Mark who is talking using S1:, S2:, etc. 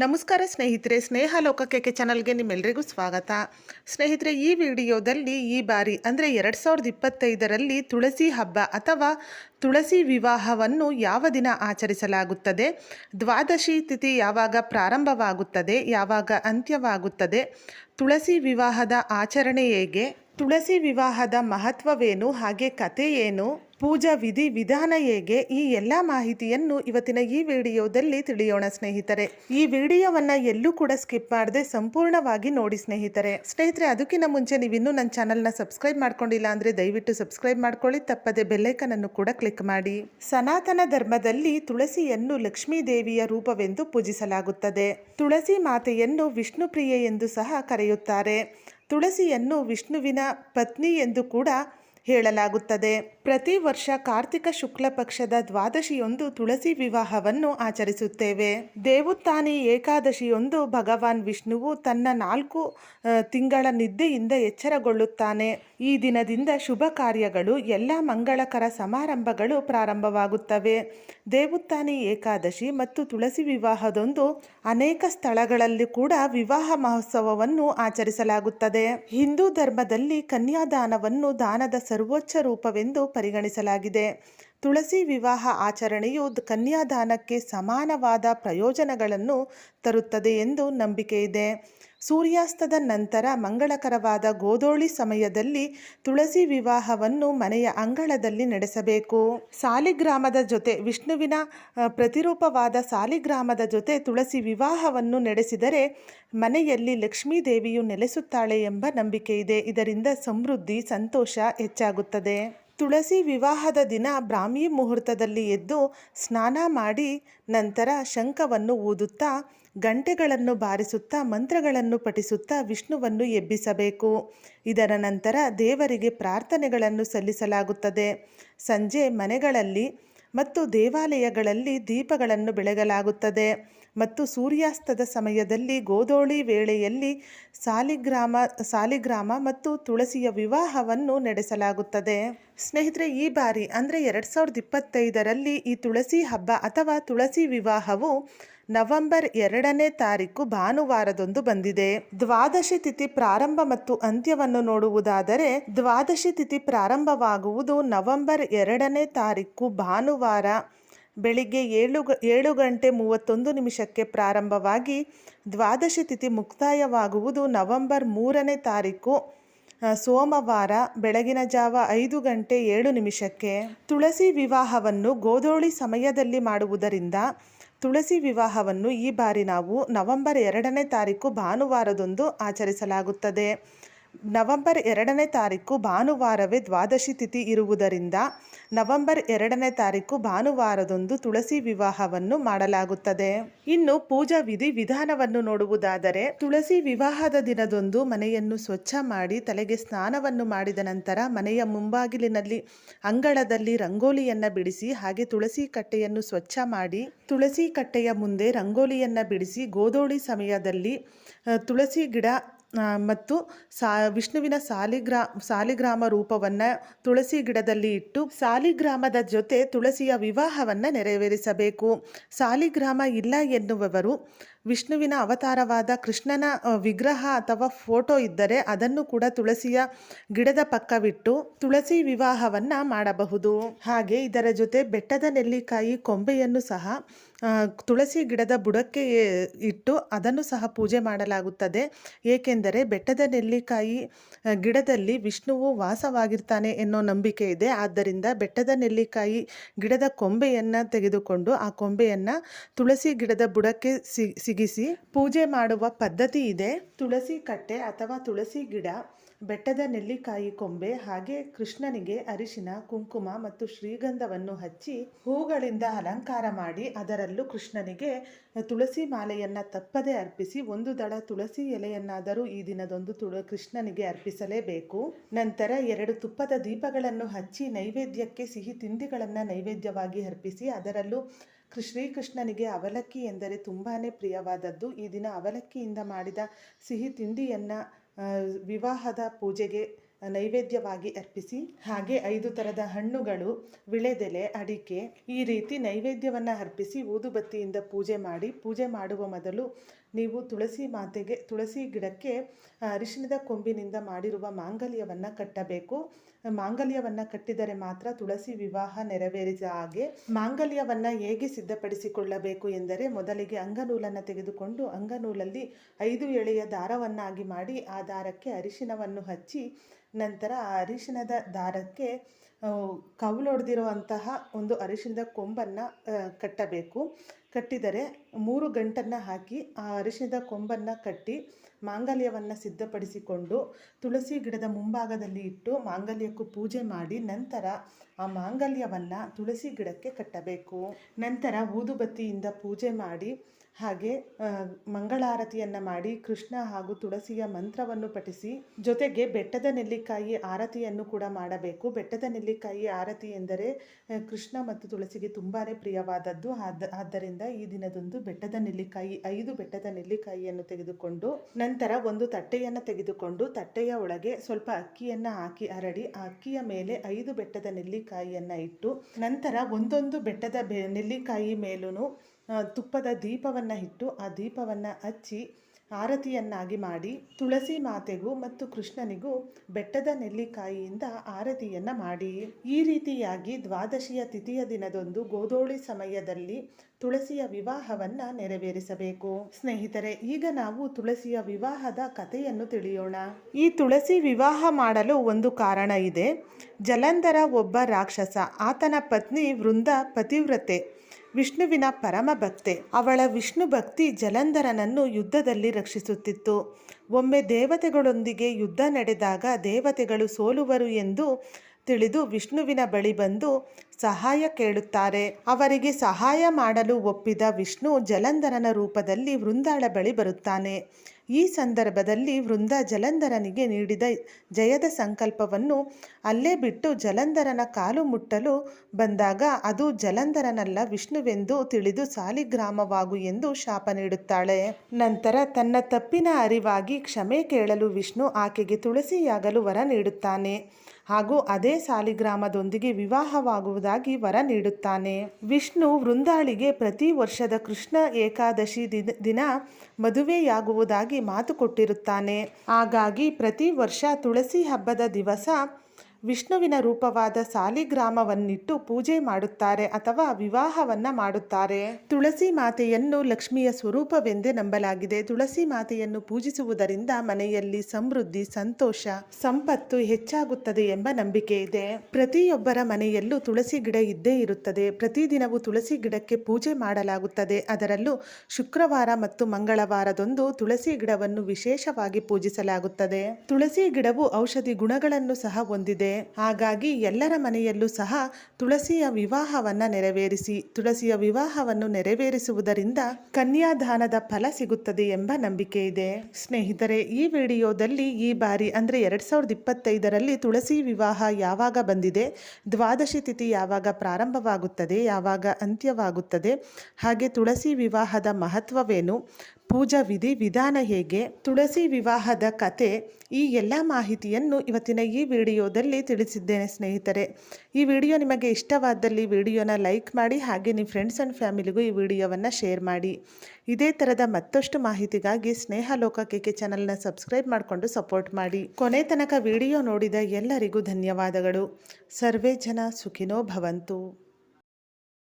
S1: ನಮಸ್ಕಾರ ಸ್ನೇಹಿತರೆ ಸ್ನೇಹ ಲೋಕಕ್ಕೆ ಚಾನಲ್ಗೆ ನಿಮ್ಮೆಲ್ಲರಿಗೂ ಸ್ವಾಗತ. ಸ್ನೇಹಿತರೆ, ಈ ವಿಡಿಯೋದಲ್ಲಿ ಈ ಬಾರಿ ಅಂದರೆ ಎರಡು ಸಾವಿರದ ಇಪ್ಪತ್ತೈದರಲ್ಲಿ ತುಳಸಿ ಹಬ್ಬ ಅಥವಾ ತುಳಸಿ ವಿವಾಹವನ್ನು ಯಾವ ದಿನ ಆಚರಿಸಲಾಗುತ್ತದೆ, ದ್ವಾದಶಿ ತಿಥಿ ಯಾವಾಗ ಪ್ರಾರಂಭವಾಗುತ್ತದೆ, ಯಾವಾಗ ಅಂತ್ಯವಾಗುತ್ತದೆ, ತುಳಸಿ ವಿವಾಹದ ಆಚರಣೆ ಹೇಗೆ, ತುಳಸಿ ವಿವಾಹದ ಮಹತ್ವವೇನು, ಹಾಗೆ ಕಥೆ ಏನು ಪೂಜಾ ವಿಧಿ ವಿಧಾನ ಹೇಗೆ? ಈ ಎಲ್ಲ ಮಾಹಿತಿಯನ್ನು ಇವತ್ತಿನ ಈ ವಿಡಿಯೋದಲ್ಲಿ ತಿಳಿಯೋಣ ಸ್ನೇಹಿತರೆ. ಈ ವಿಡಿಯೋವನ್ನ ಎಲ್ಲೂ ಕೂಡ ಸ್ಕಿಪ್ ಮಾಡದೆ ಸಂಪೂರ್ಣವಾಗಿ ನೋಡಿ ಸ್ನೇಹಿತರೆ. ಸ್ನೇಹಿತರೆ, ಅದಕ್ಕಿಂತ ಮುಂಚೆ ನೀವು ಇನ್ನೂ ನನ್ನ ಚಾನಲ್ನ ಸಬ್ಸ್ಕ್ರೈಬ್ ಮಾಡ್ಕೊಂಡಿಲ್ಲ ಅಂದ್ರೆ ದಯವಿಟ್ಟು ಸಬ್ಸ್ಕ್ರೈಬ್ ಮಾಡ್ಕೊಳ್ಳಿ, ತಪ್ಪದೆ ಬೆಲ್ಲೈಕನ್ ಅನ್ನು ಕೂಡ ಕ್ಲಿಕ್ ಮಾಡಿ. ಸನಾತನ ಧರ್ಮದಲ್ಲಿ ತುಳಸಿಯನ್ನು ಲಕ್ಷ್ಮೀ ದೇವಿಯ ರೂಪವೆಂದು ಪೂಜಿಸಲಾಗುತ್ತದೆ. ತುಳಸಿ ಮಾತೆಯನ್ನು ವಿಷ್ಣು ಪ್ರಿಯೆ ಎಂದು ಸಹ ಕರೆಯುತ್ತಾರೆ. ತುಳಸಿಯನ್ನು ವಿಷ್ಣುವಿನ ಪತ್ನಿ ಎಂದು ಕೂಡ ಹೇಳಲಾಗುತ್ತದೆ. ಪ್ರತಿ ವರ್ಷ ಕಾರ್ತಿಕ ಶುಕ್ಲ ಪಕ್ಷದ ದ್ವಾದಶಿಯೊಂದು ತುಳಸಿ ವಿವಾಹವನ್ನು ಆಚರಿಸುತ್ತೇವೆ. ದೇವುತ್ತಾನಿ ಏಕಾದಶಿಯೊಂದು ಭಗವಾನ್ ವಿಷ್ಣುವು ತನ್ನ ನಾಲ್ಕು ತಿಂಗಳ ನಿದ್ದೆಯಿಂದ ಎಚ್ಚರಗೊಳ್ಳುತ್ತಾನೆ. ಈ ದಿನದಿಂದ ಶುಭ ಕಾರ್ಯಗಳು, ಎಲ್ಲ ಮಂಗಳಕರ ಸಮಾರಂಭಗಳು ಪ್ರಾರಂಭವಾಗುತ್ತವೆ. ದೇವುತ್ತಾನಿ ಏಕಾದಶಿ ಮತ್ತು ತುಳಸಿ ವಿವಾಹದೊಂದು ಅನೇಕ ಸ್ಥಳಗಳಲ್ಲಿ ಕೂಡ ವಿವಾಹ ಮಹೋತ್ಸವವನ್ನು ಆಚರಿಸಲಾಗುತ್ತದೆ. ಹಿಂದೂ ಧರ್ಮದಲ್ಲಿ ಕನ್ಯಾದಾನವನ್ನು ದಾನದ ಸರ್ವೋಚ್ಚ ರೂಪವೆಂದು ಪರಿಗಣಿಸಲಾಗಿದೆ. ತುಳಸಿ ವಿವಾಹ ಆಚರಣೆಯು ಕನ್ಯಾದಾನಕ್ಕೆ ಸಮಾನವಾದ ಪ್ರಯೋಜನಗಳನ್ನು ತರುತ್ತದೆ ಎಂದು ನಂಬಿಕೆ ಇದೆ. ಸೂರ್ಯಾಸ್ತದ ನಂತರ ಮಂಗಳಕರವಾದ ಗೋಧೋಳಿ ಸಮಯದಲ್ಲಿ ತುಳಸಿ ವಿವಾಹವನ್ನು ಮನೆಯ ಅಂಗಳದಲ್ಲಿ ನಡೆಸಬೇಕು. ಸಾಲಿಗ್ರಾಮದ ಜೊತೆ ವಿಷ್ಣುವಿನ ಪ್ರತಿರೂಪವಾದ ಸಾಲಿಗ್ರಾಮದ ಜೊತೆ ತುಳಸಿ ವಿವಾಹವನ್ನು ನಡೆಸಿದರೆ ಮನೆಯಲ್ಲಿ ಲಕ್ಷ್ಮೀ ದೇವಿಯು ನೆಲೆಸುತ್ತಾಳೆ ಎಂಬ ನಂಬಿಕೆ ಇದೆ. ಇದರಿಂದ ಸಮೃದ್ಧಿ, ಸಂತೋಷ ಹೆಚ್ಚಾಗುತ್ತದೆ. ತುಳಸಿ ವಿವಾಹದ ದಿನ ಬ್ರಾಹ್ಮಿ ಮುಹೂರ್ತದಲ್ಲಿ ಎದ್ದು ಸ್ನಾನ ಮಾಡಿ ನಂತರ ಶಂಖವನ್ನು ಊದುತ್ತಾ ಗಂಟೆಗಳನ್ನು ಬಾರಿಸುತ್ತಾ, ಮಂತ್ರಗಳನ್ನು ಪಠಿಸುತ್ತಾ ವಿಷ್ಣುವನ್ನು ಎಬ್ಬಿಸಬೇಕು. ಇದರ ನಂತರ ದೇವರಿಗೆ ಪ್ರಾರ್ಥನೆಗಳನ್ನು ಸಲ್ಲಿಸಲಾಗುತ್ತದೆ. ಸಂಜೆ ಮನೆಗಳಲ್ಲಿ ಮತ್ತು ದೇವಾಲಯಗಳಲ್ಲಿ ದೀಪಗಳನ್ನು ಬೆಳಗಲಾಗುತ್ತದೆ. ಮತ್ತು ಸೂರ್ಯಾಸ್ತದ ಸಮಯದಲ್ಲಿ ಗೋಧೋಳಿ ವೇಳೆಯಲ್ಲಿ ಸಾಲಿಗ್ರಾಮ ಸಾಲಿಗ್ರಾಮ ಮತ್ತು ತುಳಸಿಯ ವಿವಾಹವನ್ನು ನಡೆಸಲಾಗುತ್ತದೆ. ಸ್ನೇಹಿತರೆ, ಈ ಬಾರಿ ಅಂದರೆ ಎರಡು ಸಾವಿರದ ಇಪ್ಪತ್ತೈದರಲ್ಲಿ ಈ ತುಳಸಿ ಹಬ್ಬ ಅಥವಾ ತುಳಸಿ ವಿವಾಹವು ನವೆಂಬರ್ ಎರಡನೇ ತಾರೀಕು ಭಾನುವಾರದೊಂದು ಬಂದಿದೆ. ದ್ವಾದಶಿ ತಿಥಿ ಪ್ರಾರಂಭ ಮತ್ತು ಅಂತ್ಯವನ್ನು ನೋಡುವುದಾದರೆ, ದ್ವಾದಶಿ ತಿಥಿ ಪ್ರಾರಂಭವಾಗುವುದು ನವೆಂಬರ್ ಎರಡನೇ ತಾರೀಕು ಭಾನುವಾರ ಬೆಳಿಗ್ಗೆ ಏಳು ಏಳು ಗಂಟೆ ಮೂವತ್ತೊಂದು ನಿಮಿಷಕ್ಕೆ ಪ್ರಾರಂಭವಾಗಿ ದ್ವಾದಶಿ ತಿಥಿ ಮುಕ್ತಾಯವಾಗುವುದು ನವೆಂಬರ್ ಮೂರನೇ ತಾರೀಕು ಸೋಮವಾರ ಬೆಳಗಿನ ಜಾವ ಐದು ಗಂಟೆ ಏಳು ನಿಮಿಷಕ್ಕೆ. ತುಳಸಿ ವಿವಾಹವನ್ನು ಗೋಧೋಳಿ ಸಮಯದಲ್ಲಿ ಮಾಡುವುದರಿಂದ ತುಳಸಿ ವಿವಾಹವನ್ನು ಈ ಬಾರಿ ನಾವು ನವೆಂಬರ್ ಎರಡನೇ ತಾರೀಕು ಭಾನುವಾರದಂದು ಆಚರಿಸಲಾಗುತ್ತದೆ. ನವೆಂಬರ್ ಎರಡನೇ ತಾರೀಕು ಭಾನುವಾರವೇ ದ್ವಾದಶಿ ತಿಥಿ ಇರುವುದರಿಂದ ನವೆಂಬರ್ ಎರಡನೇ ತಾರೀಕು ಭಾನುವಾರದೊಂದು ತುಳಸಿ ವಿವಾಹವನ್ನು ಮಾಡಲಾಗುತ್ತದೆ. ಇನ್ನು ಪೂಜಾ ವಿಧಿ ವಿಧಾನವನ್ನು ನೋಡುವುದಾದರೆ ತುಳಸಿ ವಿವಾಹದ ದಿನದೊಂದು ಮನೆಯನ್ನು ಸ್ವಚ್ಛ ಮಾಡಿ ತಲೆಗೆ ಸ್ನಾನವನ್ನು ಮಾಡಿದ ನಂತರ ಮನೆಯ ಮುಂಬಾಗಿಲಿನಲ್ಲಿ ಅಂಗಳದಲ್ಲಿ ರಂಗೋಲಿಯನ್ನ ಬಿಡಿಸಿ ಹಾಗೆ ತುಳಸಿ ಕಟ್ಟೆಯನ್ನು ಸ್ವಚ್ಛ ಮಾಡಿ ತುಳಸಿ ಕಟ್ಟೆಯ ಮುಂದೆ ರಂಗೋಲಿಯನ್ನ ಬಿಡಿಸಿ ಗೋಧೋಳಿ ಸಮಯದಲ್ಲಿ ತುಳಸಿ ಗಿಡ ಮತ್ತು ಸಾ, ವಿಷ್ಣುವಿನ ಸಾಲಿಗ್ರಾ, ಸಾಲಿಗ್ರಾಮ ರೂಪವನ್ನು ತುಳಸಿ ಗಿಡದಲ್ಲಿ ಇಟ್ಟು ಸಾಲಿಗ್ರಾಮದ ಜೊತೆ ತುಳಸಿಯ ವಿವಾಹವನ್ನು ನೆರವೇರಿಸಬೇಕು. ಸಾಲಿಗ್ರಾಮ ಇಲ್ಲ ಎನ್ನುವವರು ವಿಷ್ಣುವಿನ ಅವತಾರವಾದ ಕೃಷ್ಣನ ವಿಗ್ರಹ ಅಥವಾ ಫೋಟೋ ಇದ್ದರೆ ಅದನ್ನು ಕೂಡ ತುಳಸಿಯ ಗಿಡದ ಪಕ್ಕವಿಟ್ಟು ತುಳಸಿ ವಿವಾಹವನ್ನು ಮಾಡಬಹುದು. ಹಾಗೆ ಇದರ ಜೊತೆ ಬೆಟ್ಟದ ನೆಲ್ಲಿಕಾಯಿ ಕೊಂಬೆಯನ್ನು ಸಹ ತುಳಸಿ ಗಿಡದ ಬುಡಕ್ಕೆ ಇಟ್ಟು ಅದನ್ನು ಸಹ ಪೂಜೆ ಮಾಡಲಾಗುತ್ತದೆ. ಏಕೆಂದರೆ ಬೆಟ್ಟದ ನೆಲ್ಲಿಕಾಯಿ ಗಿಡದಲ್ಲಿ ವಿಷ್ಣುವು ವಾಸವಾಗಿರ್ತಾನೆ ಎನ್ನೋ ನಂಬಿಕೆ ಇದೆ. ಆದ್ದರಿಂದ ಬೆಟ್ಟದ ನೆಲ್ಲಿಕಾಯಿ ಗಿಡದ ಕೊಂಬೆಯನ್ನು ತೆಗೆದುಕೊಂಡು ಆ ಕೊಂಬೆಯನ್ನು ತುಳಸಿ ಗಿಡದ ಬುಡಕ್ಕೆ ಸಿ ಸಿಗಿಸಿ ಪೂಜೆ ಮಾಡುವ ಪದ್ಧತಿ ಇದೆ. ತುಳಸಿ ಕಟ್ಟೆ ಅಥವಾ ತುಳಸಿ ಗಿಡ, ಬೆಟ್ಟದ ನೆಲ್ಲಿಕಾಯಿ ಕೊಂಬೆ, ಹಾಗೆ ಕೃಷ್ಣನಿಗೆ ಅರಿಶಿನ, ಕುಂಕುಮ ಮತ್ತು ಶ್ರೀಗಂಧವನ್ನು ಹಚ್ಚಿ ಹೂಗಳಿಂದ ಅಲಂಕಾರ ಮಾಡಿ ಅದರಲ್ಲೂ ಕೃಷ್ಣನಿಗೆ ತುಳಸಿ ಮಾಲೆಯನ್ನು ತಪ್ಪದೆ ಅರ್ಪಿಸಿ ಒಂದು ದಳ ತುಳಸಿ ಎಲೆಯನ್ನಾದರೂ ಈ ದಿನದೊಂದು ತುಳ ಕೃಷ್ಣನಿಗೆ ಅರ್ಪಿಸಲೇಬೇಕು. ನಂತರ ಎರಡು ತುಪ್ಪದ ದೀಪಗಳನ್ನು ಹಚ್ಚಿ ನೈವೇದ್ಯಕ್ಕೆ ಸಿಹಿ ತಿಂಡಿಗಳನ್ನು ನೈವೇದ್ಯವಾಗಿ ಅರ್ಪಿಸಿ ಅದರಲ್ಲೂ ಶ್ರೀಕೃಷ್ಣನಿಗೆ ಅವಲಕ್ಕಿ ಎಂದರೆ ತುಂಬಾ ಪ್ರಿಯವಾದದ್ದು. ಈ ದಿನ ಅವಲಕ್ಕಿಯಿಂದ ಮಾಡಿದ ಸಿಹಿ ತಿಂಡಿಯನ್ನು ವಿವಾಹದ ಪೂಜೆಗೆ ನೈವೇದ್ಯವಾಗಿ ಅರ್ಪಿಸಿ, ಹಾಗೆ ಐದು ಥರದ ಹಣ್ಣುಗಳು, ವಿಳೆದೆಲೆ, ಅಡಿಕೆ ಈ ರೀತಿ ನೈವೇದ್ಯವನ್ನು ಅರ್ಪಿಸಿ ಊದುಬತ್ತಿಯಿಂದ ಪೂಜೆ ಮಾಡಿ, ಪೂಜೆ ಮಾಡುವ ಮೊದಲು ನೀವು ತುಳಸಿ ಮಾತೆಗೆ, ತುಳಸಿ ಗಿಡಕ್ಕೆ ಅರಿಶಿಣದ ಕೊಂಬಿನಿಂದ ಮಾಡಿರುವ ಮಾಂಗಲ್ಯವನ್ನು ಕಟ್ಟಬೇಕು. ಮಾಂಗಲ್ಯವನ್ನು ಕಟ್ಟಿದರೆ ಮಾತ್ರ ತುಳಸಿ ವಿವಾಹ ನೆರವೇರಿದ ಹಾಗೆ ಮಾಂಗಲ್ಯವನ್ನು ಹೇಗೆ ಸಿದ್ಧಪಡಿಸಿಕೊಳ್ಳಬೇಕು ಎಂದರೆ ಮೊದಲಿಗೆ ಅಂಗನೂಲನ್ನು ತೆಗೆದುಕೊಂಡು ಅಂಗನೂಲಲ್ಲಿ ಐದು ಎಳೆಯ ದಾರವನ್ನಾಗಿ ಮಾಡಿ ಆ ದಾರಕ್ಕೆ ಅರಿಶಿನವನ್ನು ಹಚ್ಚಿ ನಂತರ ಆ ಅರಿಶಿಣದ ದಾರಕ್ಕೆ ಕವಲೊಡೆದಿರುವಂತಹ ಒಂದು ಅರಿಶಿನದ ಕೊಂಬನ್ನು ಕಟ್ಟಬೇಕು. ಕಟ್ಟಿದರೆ ಮೂರು ಗಂಟನ್ನು ಹಾಕಿ ಆ ಅರಿಶಿಣದ ಕೊಂಬನ್ನು ಕಟ್ಟಿ ಮಾಂಗಲ್ಯವನ್ನು ಸಿದ್ಧಪಡಿಸಿಕೊಂಡು ತುಳಸಿ ಗಿಡದ ಮುಂಭಾಗದಲ್ಲಿ ಇಟ್ಟು ಮಾಂಗಲ್ಯಕ್ಕೂ ಪೂಜೆ ಮಾಡಿ ನಂತರ ಆ ಮಾಂಗಲ್ಯವನ್ನು ತುಳಸಿ ಗಿಡಕ್ಕೆ ಕಟ್ಟಬೇಕು. ನಂತರ ಊದುಬತ್ತಿಯಿಂದ ಪೂಜೆ ಮಾಡಿ ಹಾಗೆ ಮಂಗಳಾರತಿಯನ್ನು ಮಾಡಿ ಕೃಷ್ಣ ಹಾಗೂ ತುಳಸಿಯ ಮಂತ್ರವನ್ನು ಪಠಿಸಿ, ಜೊತೆಗೆ ಬೆಟ್ಟದ ನೆಲ್ಲಿಕಾಯಿ ಆರತಿಯನ್ನು ಕೂಡ ಮಾಡಬೇಕು. ಬೆಟ್ಟದ ನೆಲ್ಲಿಕಾಯಿ ಆರತಿ ಎಂದರೆ ಕೃಷ್ಣ ಮತ್ತು ತುಳಸಿಗೆ ತುಂಬಾ ಪ್ರಿಯವಾದದ್ದು. ಆದ, ಆದ್ದರಿಂದ ಈ ದಿನದಂದು ಬೆಟ್ಟದ ನೆಲ್ಲಿಕಾಯಿ, ಐದು ಬೆಟ್ಟದ ನೆಲ್ಲಿಕಾಯಿಯನ್ನು ತೆಗೆದುಕೊಂಡು, ನಂತರ ಒಂದು ತಟ್ಟೆಯನ್ನು ತೆಗೆದುಕೊಂಡು, ತಟ್ಟೆಯ ಒಳಗೆ ಸ್ವಲ್ಪ ಅಕ್ಕಿಯನ್ನು ಹಾಕಿ ಹರಡಿ ಆ ಅಕ್ಕಿಯ ಮೇಲೆ ಐದು ಬೆಟ್ಟದ ನೆಲ್ಲಿಕಾಯಿಯನ್ನು ಇಟ್ಟು, ನಂತರ ಒಂದೊಂದು ಬೆಟ್ಟದ ನೆಲ್ಲಿಕಾಯಿ ಮೇಲೂ ತುಪ್ಪದ ದೀಪವನ್ನು ಇಟ್ಟು ಆ ದೀಪವನ್ನು ಹಚ್ಚಿ ಆರತಿಯನ್ನಾಗಿ ಮಾಡಿ ತುಳಸಿ ಮಾತೆಗೂ ಮತ್ತು ಕೃಷ್ಣನಿಗೂ ಬೆಟ್ಟದ ನೆಲ್ಲಿಕಾಯಿಯಿಂದ ಆರತಿಯನ್ನು ಮಾಡಿ. ಈ ರೀತಿಯಾಗಿ ದ್ವಾದಶಿಯ ತಿಥಿಯ ದಿನದಂದು ಗೋಧೋಳಿ ಸಮಯದಲ್ಲಿ ತುಳಸಿಯ ವಿವಾಹವನ್ನು ನೆರವೇರಿಸಬೇಕು. ಸ್ನೇಹಿತರೆ, ಈಗ ನಾವು ತುಳಸಿಯ ವಿವಾಹದ ಕಥೆಯನ್ನು ತಿಳಿಯೋಣ. ಈ ತುಳಸಿ ವಿವಾಹ ಮಾಡಲು ಒಂದು ಕಾರಣ ಇದೆ. ಜಲಂಧರ ಒಬ್ಬ ರಾಕ್ಷಸ, ಆತನ ಪತ್ನಿ ವೃಂದ ಪತಿವ್ರತೆ. ವಿಷ್ಣುವಿನ ಪರಮ ಭಕ್ತೆ. ಅವಳ ವಿಷ್ಣು ಭಕ್ತಿ ಜಲಂಧರನನ್ನು ಯುದ್ಧದಲ್ಲಿ ರಕ್ಷಿಸುತ್ತಿತ್ತು. ಒಮ್ಮೆ ದೇವತೆಗಳೊಂದಿಗೆ ಯುದ್ಧ ನಡೆದಾಗ ದೇವತೆಗಳು ಸೋಲುವರು ಎಂದು ತಿಳಿದು ವಿಷ್ಣುವಿನ ಬಳಿ ಬಂದು ಸಹಾಯ ಕೇಳುತ್ತಾರೆ. ಅವರಿಗೆ ಸಹಾಯ ಮಾಡಲು ಒಪ್ಪಿದ ವಿಷ್ಣು ಜಲಂಧರನ ರೂಪದಲ್ಲಿ ವೃಂದಾಳ ಬಳಿ ಬರುತ್ತಾನೆ. ಈ ಸಂದರ್ಭದಲ್ಲಿ ವೃಂದ ಜಲಂಧರನಿಗೆ ನೀಡಿದ ಜಯದ ಸಂಕಲ್ಪವನ್ನು ಅಲ್ಲೇ ಬಿಟ್ಟು ಜಲಂಧರನ ಕಾಲು ಮುಟ್ಟಲು ಬಂದಾಗ ಅದು ಜಲಂಧರನಲ್ಲ ವಿಷ್ಣುವೆಂದು ತಿಳಿದು ಸಾಲಿಗ್ರಾಮವಾಗು ಎಂದು ಶಾಪ ನೀಡುತ್ತಾಳೆ. ನಂತರ ತನ್ನ ತಪ್ಪಿನ ಅರಿವಾಗಿ ಕ್ಷಮೆ ಕೇಳಲು ವಿಷ್ಣು ಆಕೆಗೆ ತುಳಸಿಯಾಗಲು ವರ ನೀಡುತ್ತಾನೆ. ಹಾಗೂ ಅದೇ ಸಾಲಿಗ್ರಾಮದೊಂದಿಗೆ ವಿವಾಹವಾಗುವುದಾಗಿ ವರ ನೀಡುತ್ತಾನೆ. ವಿಷ್ಣು ವೃಂದಾಳಿಗೆ ಪ್ರತಿ ವರ್ಷದ ಕೃಷ್ಣ ಏಕಾದಶಿ ದಿನ ಮದುವೆಯಾಗುವುದಾಗಿ ಮಾತು ಕೊಟ್ಟಿರುತ್ತಾನೆ. ಹಾಗಾಗಿ ಪ್ರತಿ ವರ್ಷ ತುಳಸಿ ಹಬ್ಬದ ದಿವಸ ವಿಷ್ಣುವಿನ ರೂಪವಾದ ಸಾಲಿಗ್ರಾಮವನ್ನಿಟ್ಟು ಪೂಜೆ ಮಾಡುತ್ತಾರೆ ಅಥವಾ ವಿವಾಹವನ್ನ ಮಾಡುತ್ತಾರೆ. ತುಳಸಿ ಮಾತೆಯನ್ನು ಲಕ್ಷ್ಮಿಯ ಸ್ವರೂಪವೆಂದೇ ನಂಬಲಾಗಿದೆ. ತುಳಸಿ ಮಾತೆಯನ್ನು ಪೂಜಿಸುವುದರಿಂದ ಮನೆಯಲ್ಲಿ ಸಮೃದ್ಧಿ, ಸಂತೋಷ, ಸಂಪತ್ತು ಹೆಚ್ಚಾಗುತ್ತದೆ ಎಂಬ ನಂಬಿಕೆ ಇದೆ. ಪ್ರತಿಯೊಬ್ಬರ ಮನೆಯಲ್ಲೂ ತುಳಸಿ ಗಿಡ ಇದ್ದೇ ಇರುತ್ತದೆ. ಪ್ರತಿದಿನವೂ ತುಳಸಿ ಗಿಡಕ್ಕೆ ಪೂಜೆ ಮಾಡಲಾಗುತ್ತದೆ. ಅದರಲ್ಲೂ ಶುಕ್ರವಾರ ಮತ್ತು ಮಂಗಳವಾರದೊಂದು ತುಳಸಿ ಗಿಡವನ್ನು ವಿಶೇಷವಾಗಿ ಪೂಜಿಸಲಾಗುತ್ತದೆ. ತುಳಸಿ ಗಿಡವು ಔಷಧಿ ಗುಣಗಳನ್ನು ಸಹ ಹೊಂದಿದೆ. ಹಾಗಾಗಿ ಎಲ್ಲರ ಮನೆಯಲ್ಲೂ ಸಹ ತುಳಸಿಯ ವಿವಾಹವನ್ನ ನೆರವೇರಿಸಿ, ತುಳಸಿಯ ವಿವಾಹವನ್ನು ನೆರವೇರಿಸುವುದರಿಂದ ಕನ್ಯಾದಾನದ ಫಲ ಸಿಗುತ್ತದೆ ಎಂಬ ನಂಬಿಕೆ ಇದೆ. ಸ್ನೇಹಿತರೆ, ಈ ವಿಡಿಯೋದಲ್ಲಿ ಈ ಬಾರಿ ಅಂದರೆ ಎರಡ್ ಸಾವಿರದ ಇಪ್ಪತ್ತೈದರಲ್ಲಿ ತುಳಸಿ ವಿವಾಹ ಯಾವಾಗ ಬಂದಿದೆ, ದ್ವಾದಶಿ ತಿಥಿ ಯಾವಾಗ ಪ್ರಾರಂಭವಾಗುತ್ತದೆ, ಯಾವಾಗ ಅಂತ್ಯವಾಗುತ್ತದೆ, ಹಾಗೆ ತುಳಸಿ ವಿವಾಹದ ಮಹತ್ವವೇನು ಪೂಜಾ ವಿಧಿ ವಿಧಾನ ಹೇಗೆ? ತುಳಸಿ ವಿವಾಹದ ಕತೆ, ಈ ಎಲ್ಲ ಮಾಹಿತಿಯನ್ನು ಇವತ್ತಿನ ಈ ವಿಡಿಯೋದಲ್ಲಿ ತಿಳಿಸಿದ್ದೇನೆ ಸ್ನೇಹಿತರೆ. ಈ ವಿಡಿಯೋ ನಿಮಗೆ ಇಷ್ಟವಾದಲ್ಲಿ ವಿಡಿಯೋನ ಲೈಕ್ ಮಾಡಿ, ಹಾಗೆ ನಿಮ್ಮ ಫ್ರೆಂಡ್ಸ್ ಆ್ಯಂಡ್ ಫ್ಯಾಮಿಲಿಗೂ ಈ ವಿಡಿಯೋವನ್ನು ಶೇರ್ ಮಾಡಿ. ಇದೇ ಥರದ ಮತ್ತಷ್ಟು ಮಾಹಿತಿಗಾಗಿ ಸ್ನೇಹ ಲೋಕ ಕೆ ಕೆ ಚಾನಲ್ನ ಸಬ್ಸ್ಕ್ರೈಬ್ ಮಾಡಿಕೊಂಡು ಸಪೋರ್ಟ್ ಮಾಡಿ. ಕೊನೆ ತನಕ ವಿಡಿಯೋ ನೋಡಿದ ಎಲ್ಲರಿಗೂ ಧನ್ಯವಾದಗಳು. ಸರ್ವೇ ಜನ ಸುಖಿನೋ ಭವಂತು.